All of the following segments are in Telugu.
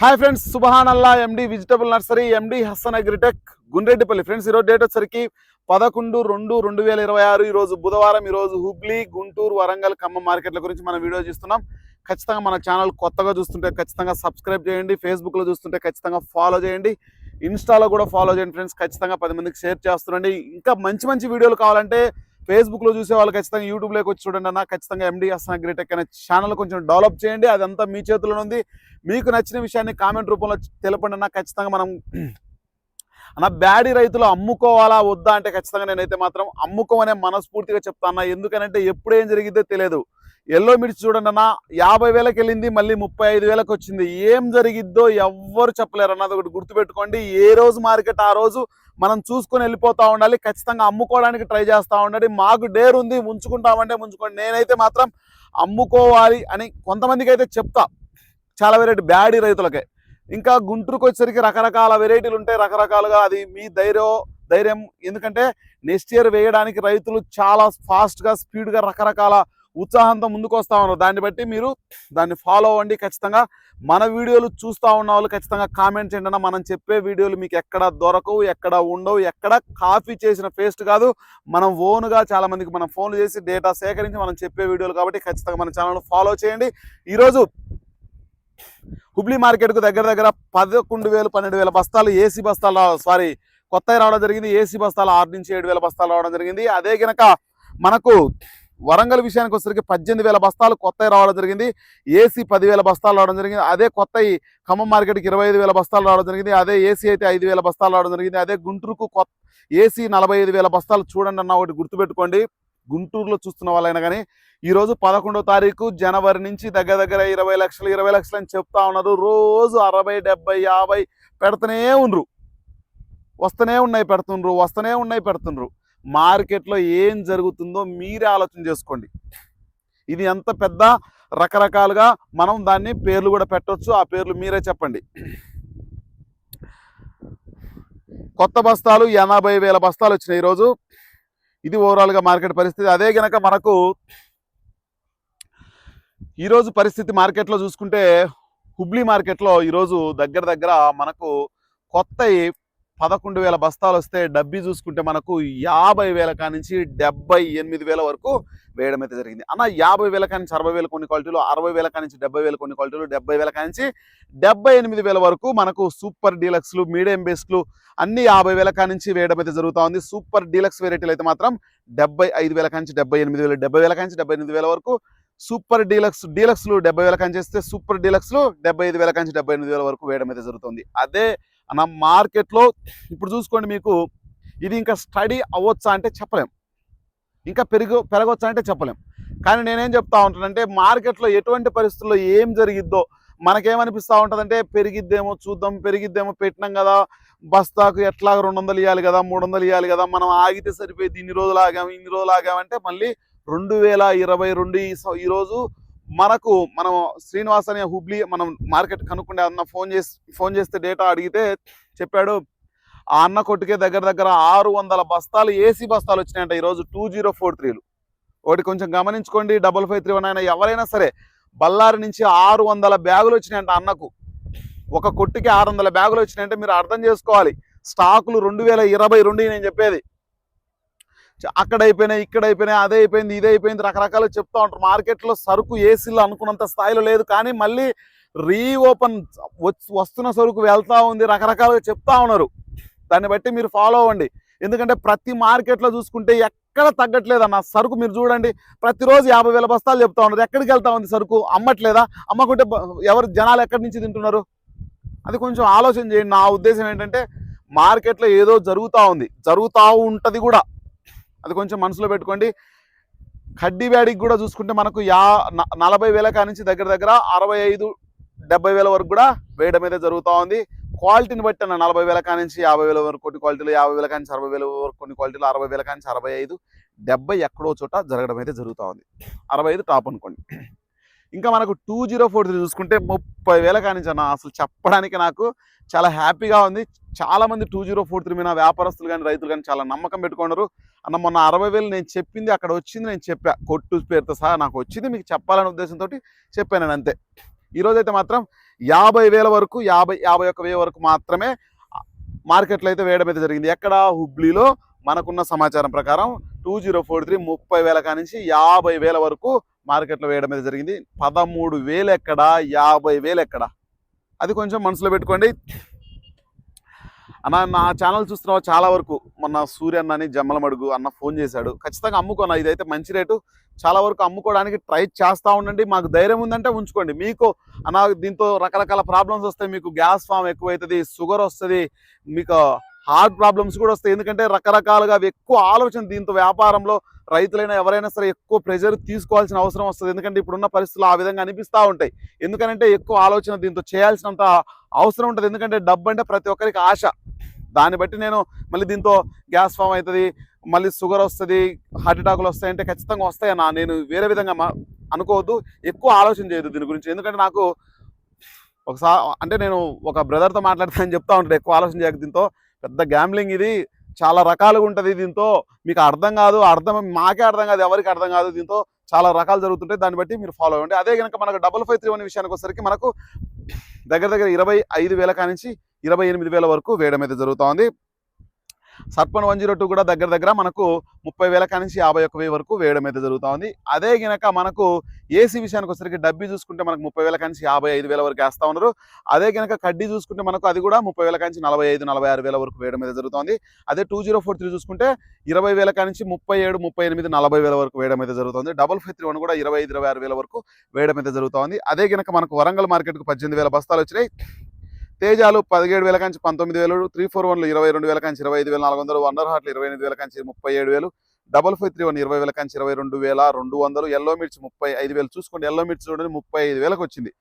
Hi friends Subhan Allah MD vegetable nursery MD Hasan Agritech Gundreddipalli. Friends ఈరోజు డేట్ వచ్చరికి పదకొండు రెండు రెండు వేల ఇరవై ఆరు ఈరోజు బుధవారం ఈరోజు హుబ్లీ గుంటూరు వరంగల్ ఖమ్మం మార్కెట్ల గురించి మనం వీడియో చూస్తున్నాం. ఖచ్చితంగా మన ఛానల్ కొత్తగా చూస్తుంటే ఖచ్చితంగా సబ్స్క్రైబ్ చేయండి ఫేస్బుక్లో చూస్తుంటే ఖచ్చితంగా ఫాలో చేయండి. ఇన్స్టాలో కూడా ఫాలో చేయండి ఫ్రెండ్స్ ఖచ్చితంగా పది మందికి షేర్ చేస్తుండండి ఇంకా మంచి మంచి వీడియోలు కావాలంటే ఫేస్బుక్లో చూసే వాళ్ళు ఖచ్చితంగా యూట్యూబ్లోకి వచ్చి చూడండి అన్న. ఖచ్చితంగా ఎండి హసన్ అగ్రిటెక్ అనే ఛానల్ కొంచెం డెవలప్ చేయండి. అదంతా మీ చేతిలో ఉంది. మీకు నచ్చిన విషయాన్ని కామెంట్ రూపంలో తెలపండి అన్న. ఖచ్చితంగా మనం అన్న బ్యాడీ రైతులు అమ్ముకోవాలా వద్దా అంటే ఖచ్చితంగా నేనైతే మాత్రం అమ్ముకోమనే మనస్ఫూర్తిగా చెప్తాను ఎందుకనంటే ఎప్పుడు ఏం జరిగిద్దో తెలియదు. ఎల్లో మిర్చి చూడండి అన్న యాభై వేలకు వెళ్ళింది మళ్ళీ ముప్పై ఐదు వేలకు వచ్చింది. ఏం జరిగిద్దో ఎవ్వరు చెప్పలేరు అన్నది ఒకటి గుర్తుపెట్టుకోండి. ఏ రోజు మార్కెట్ ఆ రోజు మనం చూసుకొని వెళ్ళిపోతూ ఉండాలి ఖచ్చితంగా అమ్ముకోవడానికి ట్రై చేస్తూ ఉండాలి. మాకు డేర్ ఉంది ముంచుకుంటామంటే ముంచుకోండి. నేనైతే మాత్రం అమ్ముకోవాలి అని కొంతమందికి అయితే చెప్తా. చాలా వెరైటీ బ్యాడీ రైతులకే. ఇంకా గుంటూరుకు వచ్చేసరికి రకరకాల వెరైటీలు ఉంటాయి రకరకాలుగా అది మీ ధైర్యం ధైర్యం. ఎందుకంటే నెక్స్ట్ ఇయర్ వేయడానికి రైతులు చాలా ఫాస్ట్గా స్పీడ్గా రకరకాల ఉత్సాహంతో ముందుకు వస్తూ ఉన్నారు. దాన్ని బట్టి మీరు దాన్ని ఫాలో అవ్వండి. ఖచ్చితంగా మన వీడియోలు చూస్తూ ఉన్న వాళ్ళు ఖచ్చితంగా కామెంట్ చేయండి అన్న. మనం చెప్పే వీడియోలు మీకు ఎక్కడ దొరకవు ఎక్కడ ఉండవు ఎక్కడ కాపీ చేసిన పేస్ట్ కాదు. మనం ఓన్గా చాలామందికి మనం ఫోన్లు చేసి డేటా సేకరించి మనం చెప్పే వీడియోలు కాబట్టి ఖచ్చితంగా మన ఛానల్ ఫాలో చేయండి. ఈరోజు హుబ్లీ మార్కెట్కు దగ్గర దగ్గర పదకొండు వేలు పన్నెండు వేల బస్తాలు ఏసీ బస్తాలు సారీ కొత్తవి రావడం జరిగింది. ఏసీ బస్తాలు ఆరు నుంచి ఏడు వేల బస్తాలు రావడం జరిగింది. అదే కనుక మనకు వరంగల్ విషయానికి వచ్చేసరికి పద్దెనిమిది వేల బస్తాలు కొత్తవి రావడం జరిగింది. ఏసీ పదివేల బస్తాలు రావడం జరిగింది. అదే కొత్తవి ఖమ్మం మార్కెట్కి ఇరవై ఐదు వేల బస్తాలు రావడం జరిగింది. అదే ఏసీ అయితే ఐదు వేల బస్తాలు రావడం జరిగింది. అదే గుంటూరుకు కొత్త ఏసీ నలభై ఐదు వేల బస్తాలు చూడండి అన్న ఒకటి గుర్తుపెట్టుకోండి. గుంటూరులో చూస్తున్న వాళ్ళైనా కానీ ఈరోజు పదకొండో తారీఖు జనవరి నుంచి దగ్గర దగ్గర ఇరవై లక్షలు ఇరవై లక్షలు అని చెప్తా ఉన్నారు. రోజు అరవై డెబ్బై యాభై పెడుతూనే ఉండ్రు. వస్తూనే ఉన్నాయి పెడుతుండ్రు వస్తూనే ఉన్నాయి పెడుతుండ్రు. మార్కెట్లో ఏం జరుగుతుందో మీరే ఆలోచన చేసుకోండి. ఇది ఎంత పెద్ద రకరకాలుగా మనం దాన్ని పేర్లు కూడా పెట్టొచ్చు ఆ పేర్లు మీరే చెప్పండి. కొత్త బస్తాలు ఎనభై వేల బస్తాలు వచ్చినాయి ఈరోజు. ఇది ఓవరాల్గా మార్కెట్ పరిస్థితి. అదే గనక మనకు ఈరోజు పరిస్థితి మార్కెట్లో చూసుకుంటే హుబ్లీ మార్కెట్లో ఈరోజు దగ్గర దగ్గర మనకు కొత్త పదకొండు వేల బస్తాలు వస్తే డబ్బీ చూసుకుంటే మనకు యాభై వేల కానించి డెబ్బై ఎనిమిది వేల వరకు వేయడం అయితే జరిగింది. అన్న యాభై వేల కానించి అరవై వేల కొన్ని క్వాలిటీలు అరవై వేల కానించి డెబ్బై వేల కొన్ని క్వాలిటీలు డెబ్బై వేల కానించి డెబ్బై ఎనిమిది వేల వరకు మనకు సూపర్ డీలక్స్లు మీడియం బేస్లు అన్ని యాభై వేల కానించి వేయడం అయితే జరుగుతూ ఉంది. సూపర్ డీలక్స్ వెరైటీలు అయితే మాత్రం డెబ్బై ఐదు వేల కానించి డెబ్బై ఎనిమిది వేలు డెబ్బై వేల కానించి డెబ్బై ఎనిమిది వేల వరకు సూపర్ డీలక్స్ డీలక్స్లు డెబ్బై వేల కాంచి చేస్తే సూపర్ డీలక్స్లు డెబ్బై ఐదు వేల కానించి డెబ్బై ఎనిమిది వేల వరకు వేయడం అయితే జరుగుతుంది. అదే అన్న మార్కెట్లో ఇప్పుడు చూసుకోండి మీకు ఇది ఇంకా స్టడీ అవ్వచ్చా అంటే చెప్పలేం. ఇంకా పెరుగు పెరగవచ్చా అంటే చెప్పలేం. కానీ నేనేం చెప్తా ఉంటానంటే మార్కెట్లో ఎటువంటి పరిస్థితుల్లో ఏం జరిగిద్దో మనకేమనిపిస్తూ ఉంటుందంటే పెరిగిద్దేమో చూద్దాం పెరిగిద్దేమో పెట్టినాం కదా బస్తాకు ఎట్లా రెండు వందలు ఇవ్వాలి కదా మూడు వందలు ఇవ్వాలి కదా మనం ఆగితే సరిపోయింది ఇన్ని రోజులు ఆగాము ఇన్ని రోజులు ఆగామంటే మళ్ళీ రెండు వేల ఇరవై రెండు ఈరోజు మనకు మనం శ్రీనివాస్ అనే హుబ్లీ మనం మార్కెట్ కనుక్కుంటే అన్న ఫోన్ చేసి ఫోన్ చేస్తే డేటా అడిగితే చెప్పాడు ఆ అన్న కొట్టుకే దగ్గర దగ్గర ఆరు వందల బస్తాలు ఏసీ బస్తాలు వచ్చినాయంట ఈరోజు టూ జీరో ఫోర్ త్రీలు. ఒకటి కొంచెం గమనించుకోండి డబల్ ఫైవ్ త్రీ వన్ అయినా ఎవరైనా సరే బళ్ళారి నుంచి ఆరు వందల బ్యాగులు వచ్చినాయంట అన్నకు. ఒక కొట్టుకి ఆరు వందల బ్యాగులు వచ్చినాయంటే మీరు అర్థం చేసుకోవాలి. స్టాకులు రెండు వేల ఇరవై రెండు నేను చెప్పేది. అక్కడ అయిపోయినాయి ఇక్కడ అయిపోయినాయి అదే అయిపోయింది ఇదే అయిపోయింది రకరకాలు చెప్తా ఉంటారు. మార్కెట్లో సరుకు ఏసీలో అనుకున్నంత స్థాయిలో లేదు కానీ మళ్ళీ రీఓపెన్ వస్తున్న సరుకు వెళ్తూ ఉంది రకరకాలుగా చెప్తా ఉన్నారు. దాన్ని బట్టి మీరు ఫాలో అవ్వండి. ఎందుకంటే ప్రతి మార్కెట్లో చూసుకుంటే ఎక్కడ తగ్గట్లేదు అన్న సరుకు మీరు చూడండి ప్రతిరోజు యాభై వేల బస్తాలు చెప్తా ఉన్నారు. ఎక్కడికి వెళ్తా ఉంది సరుకు? అమ్మట్లేదా? అమ్మకుంటే ఎవరు జనాలు ఎక్కడి నుంచి తింటున్నారు? అది కొంచెం ఆలోచన చేయండి. నా ఉద్దేశం ఏంటంటే మార్కెట్లో ఏదో జరుగుతూ ఉంది. జరుగుతూ ఉంటుంది కూడా. అది కొంచెం మనసులో పెట్టుకోండి. కడ్డీ బ్యాడికి కూడా చూసుకుంటే మనకు యా న- నలభై వేల కానించి దగ్గర దగ్గర అరవై ఐదు డెబ్బై వేల వరకు కూడా వేయడం అయితే జరుగుతూ ఉంది. క్వాలిటీని బట్టి అన్న నలభై వేల కానించి యాభై వేల వరకు కొన్ని క్వాలిటీలు యాభై వేల కానించి అరవై వేల వరకు కొన్ని క్వాలిటీలు అరవై వేల కానించి అరవై ఐదు డెబ్బై ఎక్కడో చోట జరగడం అయితే జరుగుతూ ఉంది. అరవై ఐదు టాప్ అనుకోండి. ఇంకా మనకు టూ జీరో ఫోర్ త్రీ చూసుకుంటే ముప్పై వేల కానించి అన్న అసలు చెప్పడానికి నాకు చాలా హ్యాపీగా ఉంది. చాలామంది టూ జీరో ఫోర్ త్రీ మీద వ్యాపారస్తులు కానీ రైతులు కానీ చాలా నమ్మకం పెట్టుకున్నారు. అన్న మొన్న అరవై వేలు నేను చెప్పింది అక్కడ వచ్చింది నేను చెప్పా. కొట్టు పేరుతో సహా నాకు వచ్చింది మీకు చెప్పాలనే ఉద్దేశంతో చెప్పాను నేను అంతే. ఈరోజైతే మాత్రం యాభై వేల వరకు యాభై యాభై ఒక్క వేల వరకు మాత్రమే మార్కెట్లో అయితే వేయడం అయితే జరిగింది. ఎక్కడ? హుబ్లీలో మనకున్న సమాచారం ప్రకారం టూ జీరో ఫోర్ త్రీ ముప్పై వేల కానించి యాభై వేల వరకు మార్కెట్లో వేయడం అయితే జరిగింది. పదమూడు వేలు ఎక్కడ? యాభై వేలు ఎక్కడ? అది కొంచెం మనసులో పెట్టుకోండి. అన్న నా ఛానల్ చూస్తున్న చాలా వరకు. మొన్న సూర్య అన్న అని జమ్మలమడుగు అన్న ఫోన్ చేశాడు. ఖచ్చితంగా అమ్ముకోనా? ఇదైతే మంచి రేటు. చాలా వరకు అమ్ముకోవడానికి ట్రై చేస్తూ ఉండండి. మాకు ధైర్యం ఉందంటే ఉంచుకోండి. మీకు అన్న దీంతో రకరకాల ప్రాబ్లమ్స్ వస్తాయి. మీకు గ్యాస్ ఫామ్ ఎక్కువైతుంది షుగర్ వస్తుంది మీకు హార్ట్ ప్రాబ్లమ్స్ కూడా వస్తాయి. ఎందుకంటే రకరకాలుగా ఎక్కువ ఆలోచన దీంతో వ్యాపారంలో రైతులైనా ఎవరైనా సరే ఎక్కువ ప్రెజర్ తీసుకోవాల్సిన అవసరం వస్తుంది. ఎందుకంటే ఇప్పుడున్న పరిస్థితులు ఆ విధంగా అనిపిస్తూ ఉంటాయి. ఎందుకంటే ఎక్కువ ఆలోచన దీంతో చేయాల్సినంత అవసరం ఉంటుంది. ఎందుకంటే డబ్బు అంటే ప్రతి ఒక్కరికి ఆశ. దాన్ని బట్టి నేను మళ్ళీ దీంతో గ్యాస్ ఫామ్ అవుతుంది మళ్ళీ షుగర్ వస్తుంది హార్ట్ అటాకులు వస్తాయంటే ఖచ్చితంగా వస్తాయన్నా నేను వేరే విధంగా మా- అనుకోవద్దు. ఎక్కువ ఆలోచన చేయదు దీని గురించి. ఎందుకంటే నాకు ఒకసారి అంటే నేను ఒక బ్రదర్తో మాట్లాడతానని చెప్తా ఉంటాడు. ఎక్కువ ఆలోచన చేయక దీంతో. పెద్ద గ్యాంబ్లింగ్ ఇది. చాలా రకాలుగా ఉంటుంది దీంతో. మీకు అర్థం కాదు అర్థం మాకే అర్థం కాదు ఎవరికి అర్థం కాదు దీంతో. చాలా రకాలు జరుగుతుంటాయి. దాన్ని బట్టి మీరు ఫాలో అవ్వండి. అదే కనుక మనకు డబల్ ఫైవ్ త్రీ వన్ విషయానికి వచ్చేసరికి మనకు దగ్గర దగ్గర ఇరవై ఐదు వేల కానించి ఇరవై ఎనిమిది వేల వరకు వేయడం అయితే జరుగుతోంది. సర్పన్ వన్ జీరో టూ కూడా దగ్గర దగ్గర మనకు ముప్పై వేల కానించి యాభై ఒక్క వెయ్యి వరకు వేయడం అయితే జరుగుతోంది అదే గనక మనకు ఏసీ విషయానికి వచ్చరికి డబ్బి చూసుకుంటే మనకు ముప్పై వేల కానించి యాభై ఐదు వేల వరకు వేస్తా ఉన్నారు. అదే గనక కడ్డీ చూసుకుంటే మనకు అది కూడా ముప్పై వేల కానించి నలభై ఐదు నలభై ఆరు వేల వరకు వేయడం అయితే జరుగుతుంది అదే టూ జీరో ఫోర్ త్రీ చూసుకుంటే ఇరవై వేల కానించి ముప్పై ఏడు ముప్పై ఎనిమిది నలభై వేల వరకు వేయడం అయితే జరుగుతుంది డబల్ ఫైవ్ త్రీ వన్ కూడా ఇరవై ఐదు ఇరవై ఆరు వేల వరకు వేయడం అయితే జరుగుతోంది అదే గనక మనకు వరంగల్ మార్కెట్కు పద్దెనిమిది వేల బస్తాలు వచ్చినాయి. తేజాలు పదిహేడు వేల కంచి పంతొమ్మిది వేలు త్రీ ఫోర్ వన్లు ఇరవై రెండు వేల కంచి ఇరవై ఐదు వేల నాలుగు వందలు వండర్ హార్ట్లు ఇరవై ఎనిమిది వేల కంచి ముప్పై ఏడు వేలు డబల్ ఫైవ్ త్రీ వన్ ఇరవై వేల కంచి ఇరవై రెండు వేల రెండు వందలు ఎల్లో మిర్చి ముప్పై ఐదు వేలు. చూసుకోండి ఎల్లో మిర్చి చూడండి ముప్పై ఐదు వేలకు వచ్చింది.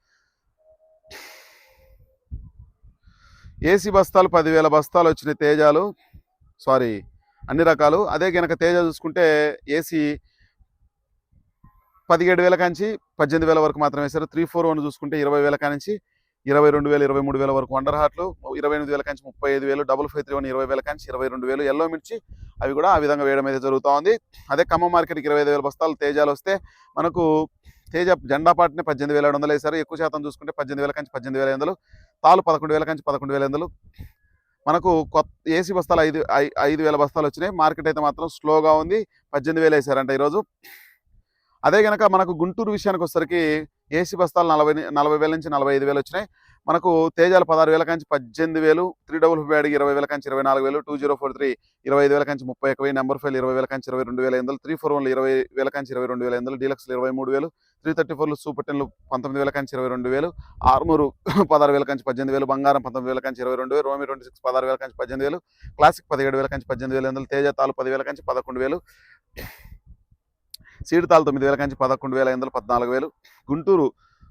ఏసీ బస్తాలు పదివేల బస్తాలు వచ్చినాయి తేజాలు. సారీ అన్ని రకాలు. అదే కనుక తేజ చూసుకుంటే ఏసీ పదిహేడు వేల కాంచి పద్దెనిమిది వేల వరకు మాత్రమే వేశారు. త్రీ ఫోర్ వన్ చూసుకుంటే ఇరవై వేల కానించి ఇరవై రెండు వేలు ఇరవై మూడు వేల వరకు వండర్ హార్ట్లు ఇరవై ఎనిమిది వేల కంచి ముప్పై ఐదు వేలు డబుల్ ఫైవ్ త్రీ వన్ ఇరవై వేల కంచి ఇరవై రెండు వేలు ఎల్లో మిర్చి అవి కూడా ఆ విధంగా వేయడం అయితే జరుగుతూ ఉంది అదే ఖమ్మం మార్కెట్కి ఇరవై ఐదు వేల బస్తాలు తేజాలు వస్తే మనకు తేజ జెండా పాటనే పద్దెనిమిది వేల ఏడు వందలు వేశారు. ఎక్కువ శాతం చూసుకుంటే పద్దెనిమిది వేల కంచి పద్దెనిమిది వేల వందలు తాలు పదకొండు వేల కంచి పదకొండు వేల వందలు. మనకు కొత్త ఏసీ బస్తాలు ఐదు ఐ- ఐదు వేల బస్తాలు వచ్చినాయి. మార్కెట్ అయితే మాత్రం స్లోగా ఉంది. పద్దెనిమిది వేలు వేశారంట ఈరోజు. అదే కనుక మనకు గుంటూరు విషయానికి వచ్చేసరికి ఏసీ బస్తాలు నలభై నలభై వేల నుంచి నలభై ఐదు వేలు వచ్చినాయి మనకు తేజాలు పదహారు వేల కంచి పద్దెనిమిది వేలు త్రీ డబుల్ ఫైవ్ అడిగి ఇరవై వేల కంచి ఇరవై నాలుగు వేలు టూ జీరో ఫోర్ త్రీ ఇరవై ఐదు వేల కంచి ముప్పై ఒక వెయ్యి నెంబర్ ఫైవ్ ఇరవై వేల కంచి ఇరవై రెండు వేల ఎనిమిది త్రీ ఫోర్ వన్లు ఇరవై వేల కంచి ఇరవై రెండు వేల ఎందులో డీలక్స్లు ఇరవై మూడు వేలు త్రీ థర్టీ ఫోర్లు సూపర్ టెన్లు పంతొమ్మిది వేల కంచి ఇరవై రెండు వేలు ఆర్మూరు పదహారు వేల కంచి పద్దెనిమిది వేలు బంగారం పంతొమ్మిది వేల కంచి ఇరవై రెండు వేలు రోమి ట్వంటీ సిక్స్ పదహారు వేల కంచి పద్దెనిమిది వేలు క్లాసిక్ పదిహేడు వేల కంచి పద్దెనిమిది వేల ఎనిమిది తేజ తాలు పదివేల కంచి పదకొండు వేలు సీడితాలు తొమ్మిది వేల కంచి పదకొండు వేల ఎనిమిది పద్నాలుగు వేలు. గుంటూరు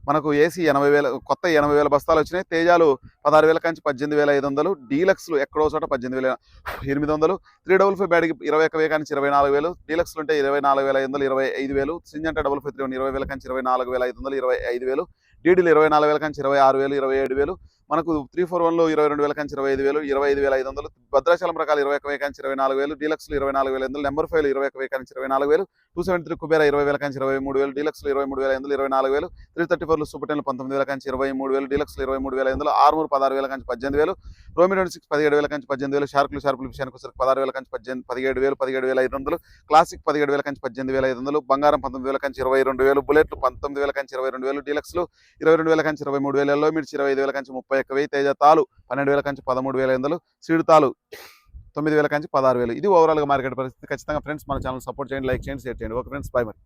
మనకు ఏసీ ఎనభై వేల కొత్త ఎనభై వేల బస్తాలు వచ్చినాయి. తేజాలు పదహారు వేల కంచి పద్దెనిమిది వేల ఐదు వందలు. డీలక్స్లు ఎక్కడో చోట పద్దెనిమిది వేల ఎనిమిది వందలు. త్రీ డబుల్ ఫైవ్ బ్యాడ్కి ఇరవై ఒక వేల కంచి ఇరవై నాలుగు వేలు. డీలక్స్లు ఉంటే ఇరవై నాలుగు వేల ఐదు వందలు ఇరవై ఐదు వేలు. సింజంట డబుల్ ఫైవ్ త్రీ ఇరవై వేల కంచి ఇరవై నాలుగు వేల ఐదు వందలు ఇరవై ఐదు వేలు. డీడీలు ఇరవై నాలుగు వేల కంచి ఇరవై ఆరు వేలు ఇరవై ఏడు వేలు. మనకు త్రీ ఫోర్ వన్లో ఇరవై రెండు వేల కంచి ఇరవై ఐదు వేలు ఇరవై ఐదు వేల ఐదు వందలు భద్రాచలం రకాల ఇరవై ఒక కంచి ఇరవై నాలుగు వేలు డీలక్స్లు ఇరవై నాలుగు వేల ఐదు నెంబర్ ఫైవ్ ఇరవై ఒక వేల కంచి ఇరవై నాలుగు వేలు టూ సెవెంటీ త్రీ కుబేరా ఇరవై వేల కంచి ఇరవై మూడు వేలు డీలక్స్లు ఇరవై మూడు వేల ఐదు ఇరవై నాలుగు వేలు త్రీ థర్టీ ఫోర్లు సూపర్ టెన్లు పంతొమ్మిది వేల కంచి ఇరవై మూడు వేలు డీలక్స్లు ఇరవై మూడు వేల ఐదు ఆరుమూరు ఆర్మూర్ పదహారు వేల కంచి పద్దెనిమిది వేలు రోమి రెండు సిక్స్ పదిహేడు వేల కంచి పద్దెనిమిది వేలు షార్కులు షార్పులు విషయానికి వచ్చరికి పదహారు వేల కంచి పద్దెనిమిది పదిహేడు వేలు పదిహేడు వేల ఐదు వందలు క్లాసిక్ పదిహేడు వేల కంచి పద్దెనిమిది వేల ఐదు వందలు బంగారం పంతొమ్మిది వేల కంచి ఇరవై రెండు వేలు బుల్లెట్లు పంతొమ్మిది వేల కంచి ఇరవై రెండు వేలు డీలక్స్లు ఇరవై రెండు వేల కంచి ఇరవై మూడు వేలు ఎల్లో మిర్చి ఇరవై ఐదు వేల కంచి ముప్పై ఒక్క వెయ్యి తేజ తాలు పన్నెండు వేల కంచి పదమూడు వేల ఐదు సీడు తాలు తొమ్మిది వేల కంచి పదహారు వేలు. ఇది ఓవరాల్గా మార్కెట్ పరిస్థితి. ఖచ్చితంగా ఫ్రెండ్స్ మన ఛానల్ సపోర్ట్ చేయండి లైక్ చేయండి షేర్ చేయండి. ఓకే ఫ్రెండ్స్ బై మరి.